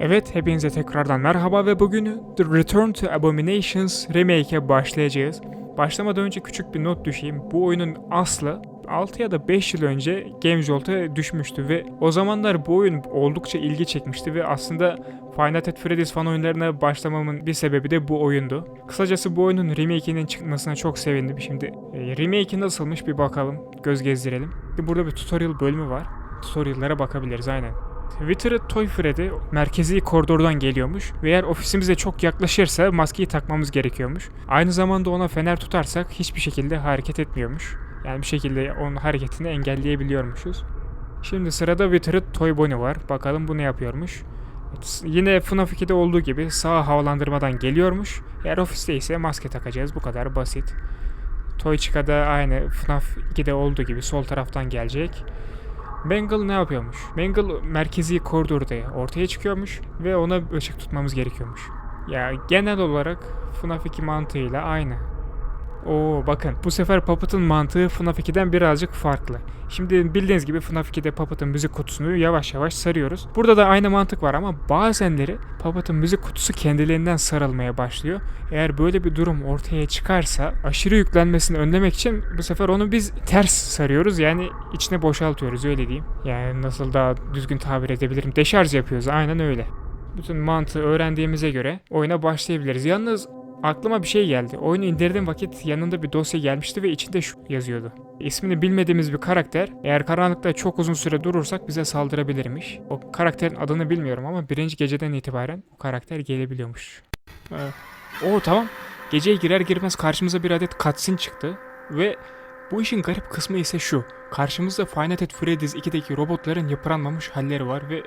Evet, hepinize tekrardan merhaba ve bugün The Return to Abominations Remake'e başlayacağız. Başlamadan önce küçük bir not düşeyim. Bu oyunun aslı 6 ya da 5 yıl önce Game Jolt'a düşmüştü ve o zamanlar bu oyun oldukça ilgi çekmişti ve aslında Nights at Freddy's fan oyunlarına başlamamın bir sebebi de bu oyundu. Kısacası bu oyunun remake'inin çıkmasına çok sevindim. Şimdi e, remake'i nasılmış bir bakalım, göz gezdirelim. Burada bir tutorial bölümü var. Tutorial'lara bakabiliriz aynen. Twitter'ı Toy Freddy merkezi koridordan geliyormuş ve eğer ofisimize çok yaklaşırsa maskeyi takmamız gerekiyormuş. Aynı zamanda ona fener tutarsak hiçbir şekilde hareket etmiyormuş. Yani bir şekilde onun hareketini engelleyebiliyormuşuz. Şimdi sırada Wither'ı Toy Bonnie var. Bakalım bu ne yapıyormuş. Yine FNAF 2'de olduğu gibi sağ havalandırmadan geliyormuş. Eğer ofiste ise maske takacağız. Bu kadar basit. Toy Chica'da aynı FNAF 2'de olduğu gibi sol taraftan gelecek. Mangle ne yapıyormuş? Mangle merkezi koridorda ortaya çıkıyormuş ve ona ışık tutmamız gerekiyormuş. Ya genel olarak FNAF 2 mantığıyla aynı. Oo bakın bu sefer Puppet'ın mantığı FNAF 2'den birazcık farklı. Şimdi bildiğiniz gibi FNAF 2'de Puppet'ın müzik kutusunu yavaş yavaş sarıyoruz. Burada da aynı mantık var ama bazenleri Puppet'ın müzik kutusu kendiliğinden sarılmaya başlıyor. Eğer böyle bir durum ortaya çıkarsa aşırı yüklenmesini önlemek için bu sefer onu biz ters sarıyoruz. Yani içine boşaltıyoruz öyle diyeyim. Yani nasıl daha düzgün tabir edebilirim. Deşarj yapıyoruz aynen öyle. Bütün mantığı öğrendiğimize göre oyuna başlayabiliriz. Yalnız aklıma bir şey geldi. Oyunu indirdiğim vakit yanında bir dosya gelmişti ve içinde şu yazıyordu. İsmini bilmediğimiz bir karakter eğer karanlıkta çok uzun süre durursak bize saldırabilirmiş. O karakterin adını bilmiyorum ama birinci geceden itibaren o karakter gelebiliyormuş. Ee, Oo tamam. Geceye girer girmez karşımıza bir adet cutscene çıktı ve bu işin garip kısmı ise şu. Karşımızda Nights at Freddy's 2'deki robotların yıpranmamış halleri var ve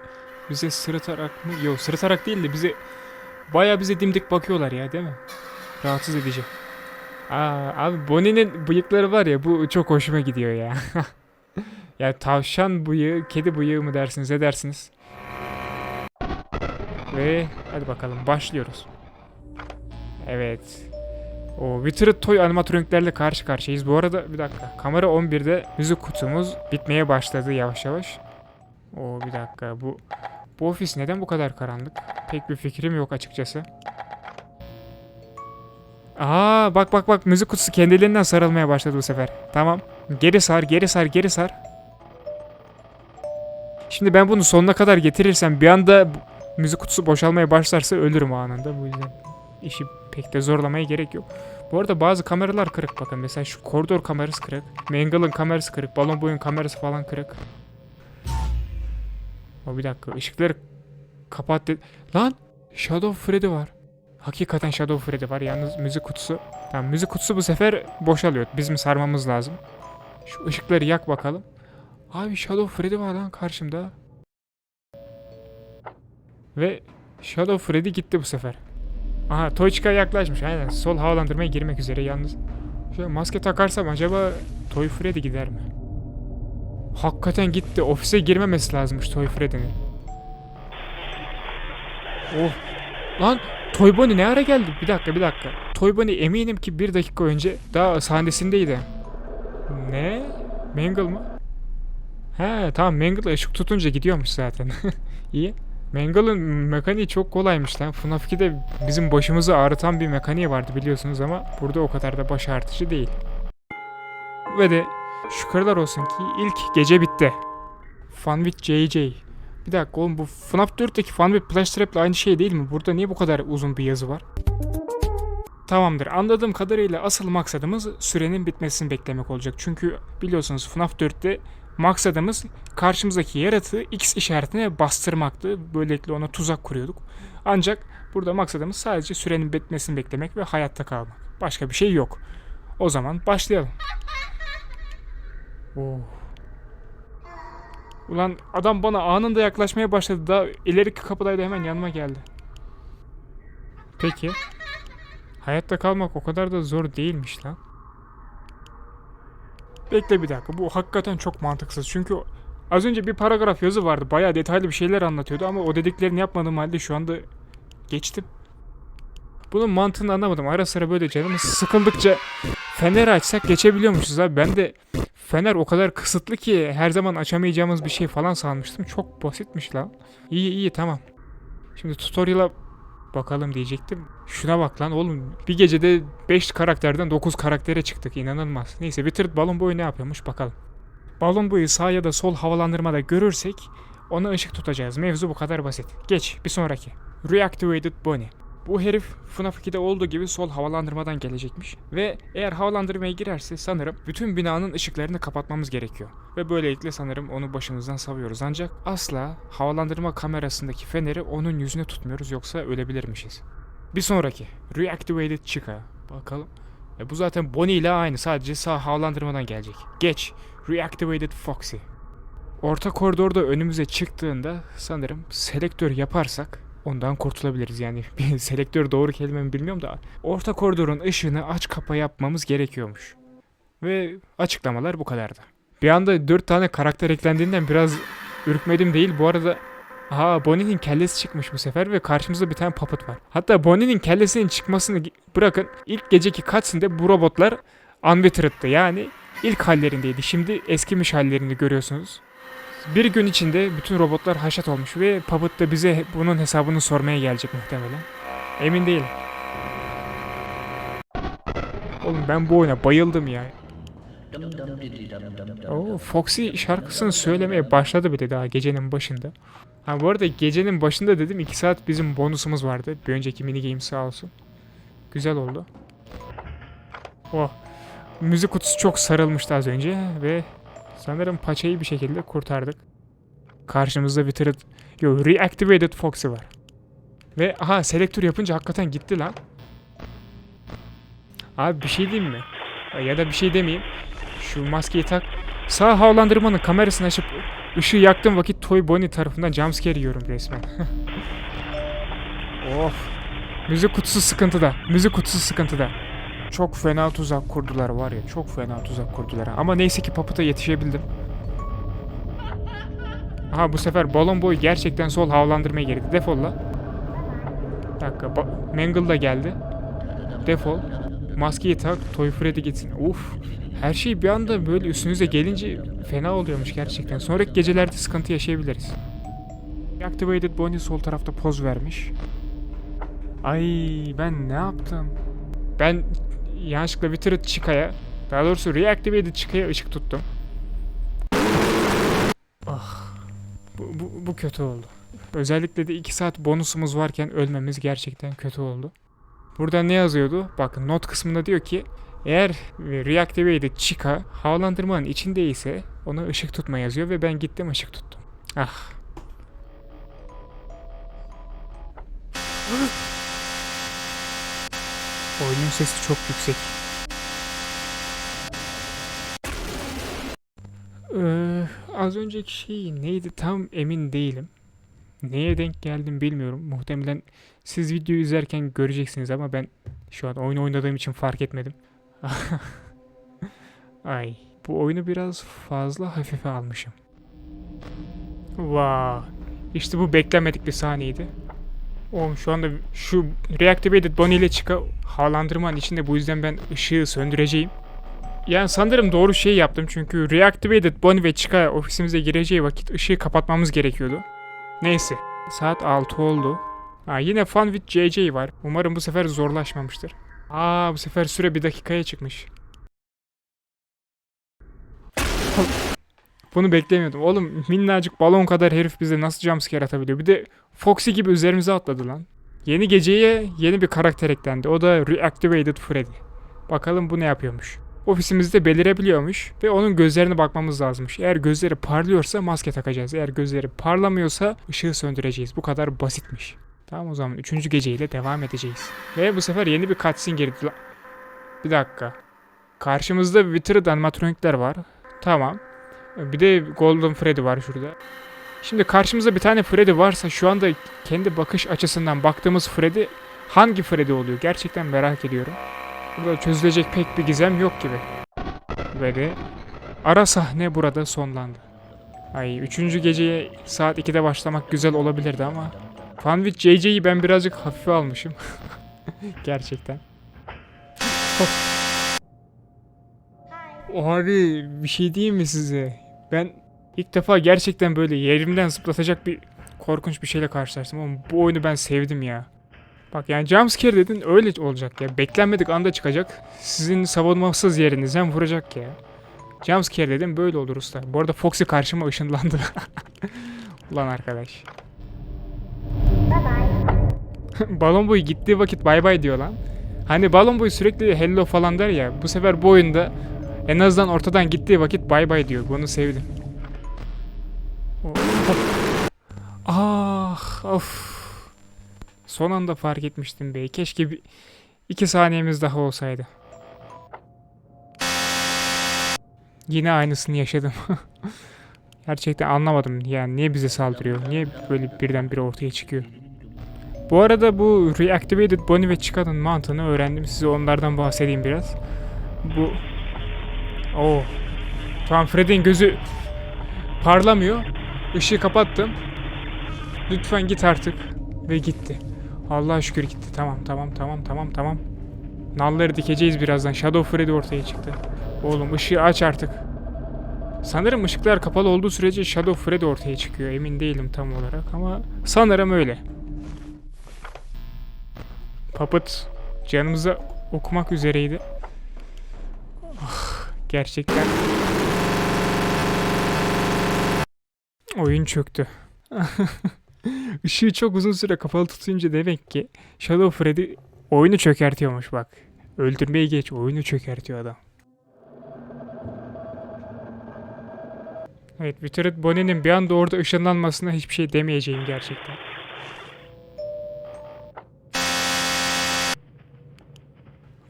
bize sırıtarak mı? Yok sırıtarak değil de bize Baya bize dimdik bakıyorlar ya değil mi? Rahatsız edici. Aa, abi Bonnie'nin bıyıkları var ya bu çok hoşuma gidiyor ya. ya tavşan bıyığı, kedi bıyığı mı dersiniz ne dersiniz? Ve hadi bakalım başlıyoruz. Evet. O Wither Toy animatroniklerle karşı karşıyayız. Bu arada bir dakika. Kamera 11'de müzik kutumuz bitmeye başladı yavaş yavaş. O bir dakika bu bu ofis neden bu kadar karanlık? Pek bir fikrim yok açıkçası. Aa bak bak bak müzik kutusu kendiliğinden sarılmaya başladı bu sefer. Tamam. Geri sar, geri sar, geri sar. Şimdi ben bunu sonuna kadar getirirsem bir anda müzik kutusu boşalmaya başlarsa ölürüm anında. Bu yüzden işi pek de zorlamaya gerek yok. Bu arada bazı kameralar kırık bakın. Mesela şu koridor kamerası kırık. Mangle'ın kamerası kırık. Balon boyun kamerası falan kırık. O bir dakika ışıkları kapat de- Lan Shadow Freddy var. Hakikaten Shadow Freddy var. Yalnız müzik kutusu. Tamam müzik kutusu bu sefer boşalıyor. Bizim sarmamız lazım. Şu ışıkları yak bakalım. Abi Shadow Freddy var lan karşımda. Ve Shadow Freddy gitti bu sefer. Aha Toychika yaklaşmış. Aynen sol havalandırmaya girmek üzere yalnız. Şöyle maske takarsam acaba Toy Freddy gider mi? Hakikaten gitti. Ofise girmemesi lazımmış Toy Freddy'nin. Oh. Lan Toy Bonnie ne ara geldi? Bir dakika bir dakika. Toy Bonnie eminim ki bir dakika önce daha sahnesindeydi. Ne? Mangle mı? He tamam Mangle ışık tutunca gidiyormuş zaten. İyi. Mangle'ın mekaniği çok kolaymış lan. FNAF 2'de bizim başımızı ağrıtan bir mekaniği vardı biliyorsunuz ama burada o kadar da baş ağrıtıcı değil. Ve de şükürler olsun ki ilk gece bitti. Fun with JJ. Bir dakika oğlum bu FNAF 4'teki Fun with Plush Trap'le aynı şey değil mi? Burada niye bu kadar uzun bir yazı var? Tamamdır. Anladığım kadarıyla asıl maksadımız sürenin bitmesini beklemek olacak. Çünkü biliyorsunuz FNAF 4'te maksadımız karşımızdaki yaratığı X işaretine bastırmaktı. Böylelikle ona tuzak kuruyorduk. Ancak burada maksadımız sadece sürenin bitmesini beklemek ve hayatta kalmak. Başka bir şey yok. O zaman başlayalım. Oh. Ulan adam bana anında yaklaşmaya başladı. Daha ileriki kapıdaydı hemen yanıma geldi. Peki. Hayatta kalmak o kadar da zor değilmiş lan. Bekle bir dakika. Bu hakikaten çok mantıksız. Çünkü az önce bir paragraf yazı vardı. Bayağı detaylı bir şeyler anlatıyordu ama o dediklerini yapmadığım halde şu anda geçtim. Bunun mantığını anlamadım. Ara sıra böyle canımız sıkıldıkça fener açsak geçebiliyormuşuz abi. Ben de fener o kadar kısıtlı ki her zaman açamayacağımız bir şey falan sanmıştım. Çok basitmiş lan. İyi iyi tamam. Şimdi tutorial'a bakalım diyecektim. Şuna bak lan oğlum. Bir gecede 5 karakterden 9 karaktere çıktık. İnanılmaz. Neyse Withered balon boyu ne yapıyormuş bakalım. Balon boyu sağ ya da sol havalandırmada görürsek ona ışık tutacağız. Mevzu bu kadar basit. Geç bir sonraki. Reactivated Bonnie. Bu herif FNAF 2'de olduğu gibi sol havalandırmadan gelecekmiş. Ve eğer havalandırmaya girerse sanırım bütün binanın ışıklarını kapatmamız gerekiyor. Ve böylelikle sanırım onu başımızdan savuyoruz. Ancak asla havalandırma kamerasındaki feneri onun yüzüne tutmuyoruz yoksa ölebilirmişiz. Bir sonraki. Reactivated Chica. Bakalım. E bu zaten Bonnie ile aynı sadece sağ havalandırmadan gelecek. Geç. Reactivated Foxy. Orta koridorda önümüze çıktığında sanırım selektör yaparsak ondan kurtulabiliriz yani. Bir selektör doğru kelime mi bilmiyorum da orta koridorun ışığını aç kapa yapmamız gerekiyormuş. Ve açıklamalar bu kadardı. Bir anda 4 tane karakter eklendiğinden biraz ürkmedim değil. Bu arada Ha Bonnie'nin kellesi çıkmış bu sefer ve karşımızda bir tane puppet var. Hatta Bonnie'nin kellesinin çıkmasını bırakın ilk geceki cutscene'de bu robotlar unwittered'dı yani ilk hallerindeydi. Şimdi eskimiş hallerini görüyorsunuz. Bir gün içinde bütün robotlar haşat olmuş ve Puppet da bize bunun hesabını sormaya gelecek muhtemelen. Emin değilim. Oğlum ben bu oyuna bayıldım ya. Oo, Foxy şarkısını söylemeye başladı bile daha gecenin başında. Ha bu arada gecenin başında dedim 2 saat bizim bonusumuz vardı. Bir önceki mini game sağ olsun. Güzel oldu. Oh. Müzik kutusu çok sarılmıştı az önce ve sanırım paçayı bir şekilde kurtardık. Karşımızda Withered, yo Reactivated Foxy var. Ve aha selektör yapınca hakikaten gitti lan. Abi bir şey diyeyim mi? Ya da bir şey demeyeyim. Şu maskeyi tak. Sağ havalandırmanın kamerasını açıp ışığı yaktığım vakit Toy Bonnie tarafından jumpscare yiyorum resmen. of. Müzik kutusu sıkıntıda. Müzik kutusu sıkıntıda. Çok fena tuzak kurdular var ya. Çok fena tuzak kurdular. Ama neyse ki Puppet'a yetişebildim. Aha bu sefer balon boy gerçekten sol havalandırmaya girdi. Defol la. Bir dakika. Ba- Mangle da geldi. Defol. Maskeyi tak. Toy Freddy gitsin. Uf. Her şey bir anda böyle üstünüze gelince fena oluyormuş gerçekten. Sonraki gecelerde sıkıntı yaşayabiliriz. Activated Bonnie sol tarafta poz vermiş. Ay ben ne yaptım? Ben yanlışlıkla Withered Chica'ya, daha doğrusu Reactivated Chica'ya ışık tuttum. Ah. Bu, bu, bu kötü oldu. Özellikle de 2 saat bonusumuz varken ölmemiz gerçekten kötü oldu. Burada ne yazıyordu? Bak not kısmında diyor ki eğer Reactivated Chica havalandırmanın içindeyse ona ışık tutma yazıyor ve ben gittim ışık tuttum. Ah. Oyunun sesi çok yüksek. Ee, az önceki şey neydi tam emin değilim. Neye denk geldim bilmiyorum. Muhtemelen siz videoyu izlerken göreceksiniz ama ben şu an oyun oynadığım için fark etmedim. Ay, bu oyunu biraz fazla hafife almışım. Vaa. İşte bu beklenmedik bir sahneydi. Oğlum şu anda şu Reactivated Bonnie ile çıka havalandırmanın içinde bu yüzden ben ışığı söndüreceğim. Yani sanırım doğru şey yaptım çünkü Reactivated Bonnie ve Chica ofisimize gireceği vakit ışığı kapatmamız gerekiyordu. Neyse. Saat 6 oldu. Ha, yine Fun with JJ var. Umarım bu sefer zorlaşmamıştır. Aa bu sefer süre bir dakikaya çıkmış. Bunu beklemiyordum. Oğlum minnacık balon kadar herif bize nasıl jumpscare atabiliyor? Bir de Foxy gibi üzerimize atladı lan. Yeni geceye yeni bir karakter eklendi. O da Reactivated Freddy. Bakalım bu ne yapıyormuş. Ofisimizde belirebiliyormuş ve onun gözlerine bakmamız lazımmış. Eğer gözleri parlıyorsa maske takacağız. Eğer gözleri parlamıyorsa ışığı söndüreceğiz. Bu kadar basitmiş. Tamam o zaman 3. geceyle devam edeceğiz. Ve bu sefer yeni bir cutscene girdi. Bir dakika. Karşımızda Withered animatronikler var. Tamam. Bir de Golden Freddy var şurada. Şimdi karşımızda bir tane Freddy varsa şu anda kendi bakış açısından baktığımız Freddy hangi Freddy oluyor? Gerçekten merak ediyorum. Burada çözülecek pek bir gizem yok gibi. Ve de ara sahne burada sonlandı. Ay üçüncü geceye saat 2'de başlamak güzel olabilirdi ama Fun with JJ'yi ben birazcık hafife almışım. Gerçekten. Abi bir şey diyeyim mi size? Ben ilk defa gerçekten böyle yerimden zıplatacak bir korkunç bir şeyle karşılaştım ama bu oyunu ben sevdim ya. Bak yani jumpscare dedin öyle olacak ya. Beklenmedik anda çıkacak. Sizin savunmasız yerinizden vuracak ya. Jumpscare dedim böyle olur usta. Bu arada Foxy karşıma ışınlandı. Ulan arkadaş. Balon boy gittiği vakit bay bay diyor lan. Hani balon boy sürekli hello falan der ya. Bu sefer bu oyunda en azından ortadan gittiği vakit bay bay diyor. Bunu sevdim. Oh. Ah of. Son anda fark etmiştim be. Keşke bir iki saniyemiz daha olsaydı. Yine aynısını yaşadım. Gerçekten anlamadım yani niye bize saldırıyor? Niye böyle birdenbire ortaya çıkıyor? Bu arada bu Reactivated Bonnie ve Chica'nın mantığını öğrendim. Size onlardan bahsedeyim biraz. Bu... Oo. Tamam Freddy'nin gözü parlamıyor. Işığı kapattım. Lütfen git artık. Ve gitti. Allah'a şükür gitti. Tamam tamam tamam tamam tamam. Nalları dikeceğiz birazdan. Shadow Freddy ortaya çıktı. Oğlum ışığı aç artık. Sanırım ışıklar kapalı olduğu sürece Shadow Freddy ortaya çıkıyor. Emin değilim tam olarak ama sanırım öyle. Puppet canımıza okumak üzereydi. Gerçekten. Oyun çöktü. Işığı çok uzun süre kapalı tutunca demek ki Shadow Freddy oyunu çökertiyormuş bak. Öldürmeyi geç oyunu çökertiyor adam. Evet Withered Bonnie'nin bir anda orada ışınlanmasına hiçbir şey demeyeceğim gerçekten.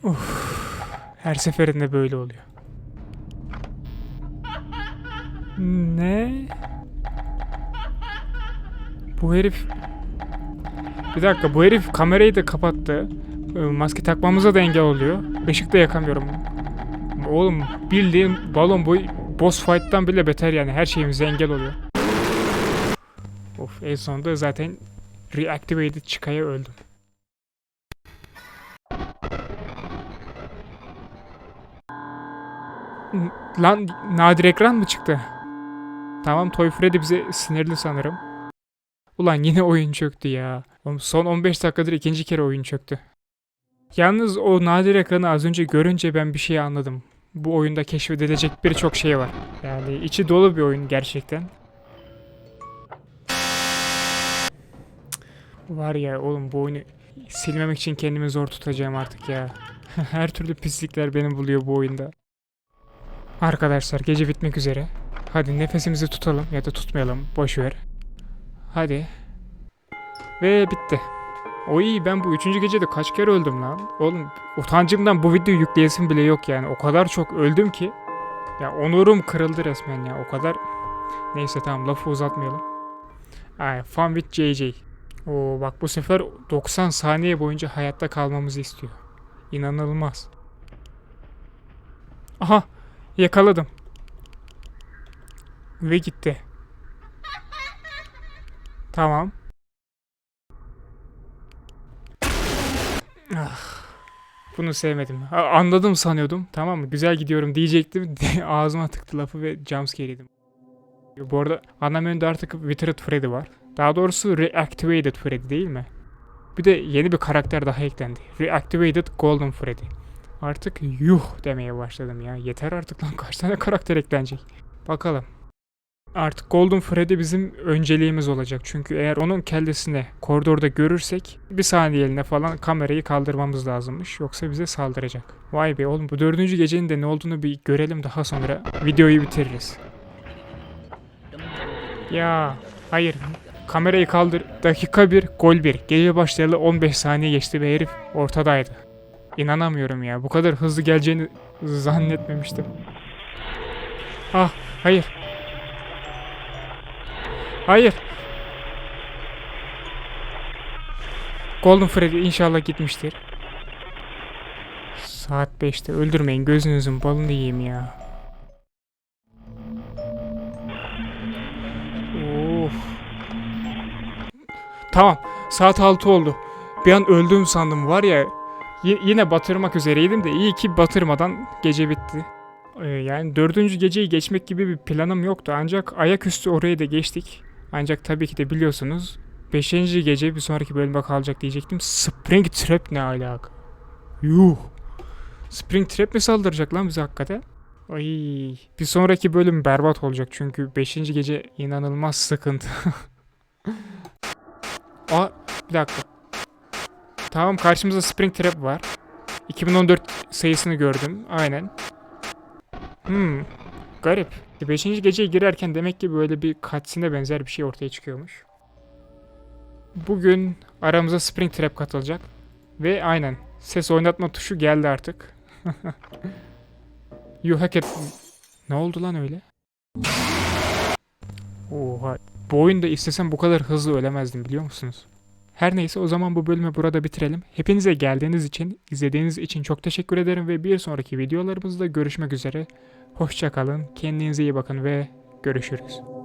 Uf, her seferinde böyle oluyor. Ne? Bu herif... Bir dakika bu herif kamerayı da kapattı. Ee, Maske takmamıza da engel oluyor. Işık da yakamıyorum. Oğlum bildiğin balon boy boss fight'tan bile beter yani her şeyimize engel oluyor. Of en sonunda zaten reactivated çıkaya öldüm. Lan nadir ekran mı çıktı? Tamam Toy Freddy bize sinirli sanırım. Ulan yine oyun çöktü ya. Oğlum son 15 dakikadır ikinci kere oyun çöktü. Yalnız o nadir ekranı az önce görünce ben bir şey anladım. Bu oyunda keşfedilecek birçok şey var. Yani içi dolu bir oyun gerçekten. Var ya oğlum bu oyunu silmemek için kendimi zor tutacağım artık ya. Her türlü pislikler beni buluyor bu oyunda. Arkadaşlar gece bitmek üzere. Hadi nefesimizi tutalım ya da tutmayalım. Boş ver. Hadi. Ve bitti. Oy ben bu üçüncü gecede kaç kere öldüm lan. Oğlum utancımdan bu videoyu yükleyesim bile yok yani. O kadar çok öldüm ki. Ya onurum kırıldı resmen ya. O kadar. Neyse tamam lafı uzatmayalım. Ay, fun with JJ. Oo bak bu sefer 90 saniye boyunca hayatta kalmamızı istiyor. İnanılmaz. Aha yakaladım. Ve gitti. Tamam. Ah, bunu sevmedim. Anladım sanıyordum. Tamam mı? Güzel gidiyorum diyecektim. Ağzıma tıktı lafı ve jumpscare yedim. Bu arada ana menüde artık Withered Freddy var. Daha doğrusu Reactivated Freddy değil mi? Bir de yeni bir karakter daha eklendi. Reactivated Golden Freddy. Artık yuh demeye başladım ya. Yeter artık lan kaç tane karakter eklenecek. Bakalım. Artık Golden Freddy bizim önceliğimiz olacak. Çünkü eğer onun kellesini koridorda görürsek bir saniyeliğine falan kamerayı kaldırmamız lazımmış. Yoksa bize saldıracak. Vay be oğlum bu dördüncü gecenin de ne olduğunu bir görelim daha sonra videoyu bitiririz. Ya hayır kamerayı kaldır dakika bir gol bir gece başlayalı 15 saniye geçti ve herif ortadaydı. İnanamıyorum ya bu kadar hızlı geleceğini zannetmemiştim. Ah hayır Hayır. Golden Freddy inşallah gitmiştir. Saat 5'te öldürmeyin gözünüzün balını yiyeyim ya. Of. Tamam saat 6 oldu. Bir an öldüm sandım var ya. yine batırmak üzereydim de iyi ki batırmadan gece bitti. Ee, yani dördüncü geceyi geçmek gibi bir planım yoktu ancak ayaküstü orayı da geçtik. Ancak tabii ki de biliyorsunuz 5. gece bir sonraki bölüme kalacak diyecektim. Spring Trap ne alaka? Yuh. Spring Trap mi saldıracak lan bize hakikaten? Ay, bir sonraki bölüm berbat olacak çünkü 5. gece inanılmaz sıkıntı. Aa, bir dakika. Tamam karşımızda Spring Trap var. 2014 sayısını gördüm. Aynen. Hmm. Garip. 5. geceye girerken demek ki böyle bir cutscene'e benzer bir şey ortaya çıkıyormuş. Bugün aramıza Spring Trap katılacak. Ve aynen ses oynatma tuşu geldi artık. you hack it. Ne oldu lan öyle? Oha. Bu oyunda istesem bu kadar hızlı ölemezdim biliyor musunuz? Her neyse o zaman bu bölümü burada bitirelim. Hepinize geldiğiniz için, izlediğiniz için çok teşekkür ederim ve bir sonraki videolarımızda görüşmek üzere. Hoşçakalın, kendinize iyi bakın ve görüşürüz.